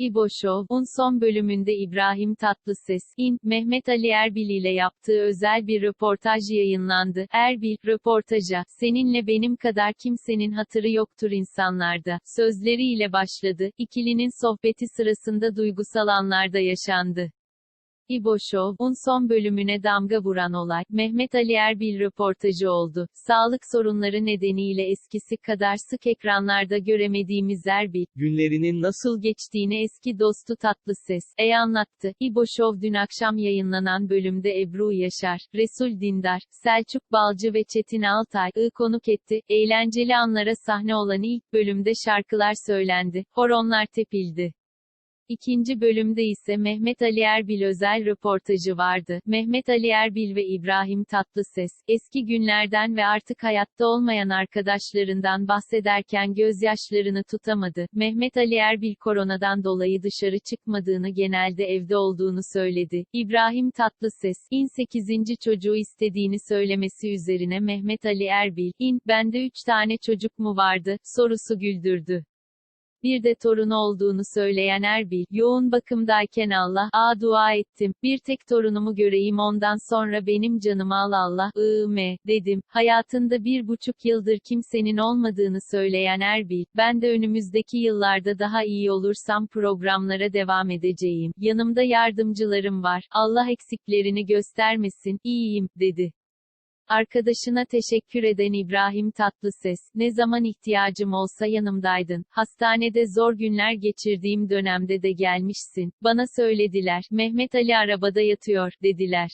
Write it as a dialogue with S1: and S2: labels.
S1: İbo Show'un son bölümünde İbrahim Tatlıses, İn, Mehmet Ali Erbil ile yaptığı özel bir röportaj yayınlandı. Erbil, röportaja, seninle benim kadar kimsenin hatırı yoktur insanlarda, sözleriyle başladı. İkilinin sohbeti sırasında duygusal anlarda yaşandı. İbo Show'un son bölümüne damga vuran olay, Mehmet Ali Erbil röportajı oldu. Sağlık sorunları nedeniyle eskisi kadar sık ekranlarda göremediğimiz Erbil, günlerinin nasıl geçtiğini eski dostu Tatlıses, Ey anlattı. İbo Show dün akşam yayınlanan bölümde Ebru Yaşar, Resul Dindar, Selçuk Balcı ve Çetin Altay, ı konuk etti. Eğlenceli anlara sahne olan ilk bölümde şarkılar söylendi, horonlar tepildi. İkinci bölümde ise Mehmet Ali Erbil özel röportajı vardı. Mehmet Ali Erbil ve İbrahim Tatlıses, eski günlerden ve artık hayatta olmayan arkadaşlarından bahsederken gözyaşlarını tutamadı. Mehmet Ali Erbil koronadan dolayı dışarı çıkmadığını genelde evde olduğunu söyledi. İbrahim Tatlıses, in 8. çocuğu istediğini söylemesi üzerine Mehmet Ali Erbil, in, bende 3 tane çocuk mu vardı, sorusu güldürdü. Bir de torunu olduğunu söyleyen Erbil, yoğun bakımdayken Allah, a dua ettim, bir tek torunumu göreyim ondan sonra benim canımı al Allah, ıı dedim. Hayatında bir buçuk yıldır kimsenin olmadığını söyleyen Erbil, ben de önümüzdeki yıllarda daha iyi olursam programlara devam edeceğim. Yanımda yardımcılarım var, Allah eksiklerini göstermesin, iyiyim, dedi. Arkadaşına teşekkür eden İbrahim Tatlıses, ne zaman ihtiyacım olsa yanımdaydın, hastanede zor günler geçirdiğim dönemde de gelmişsin, bana söylediler, Mehmet Ali arabada yatıyor, dediler.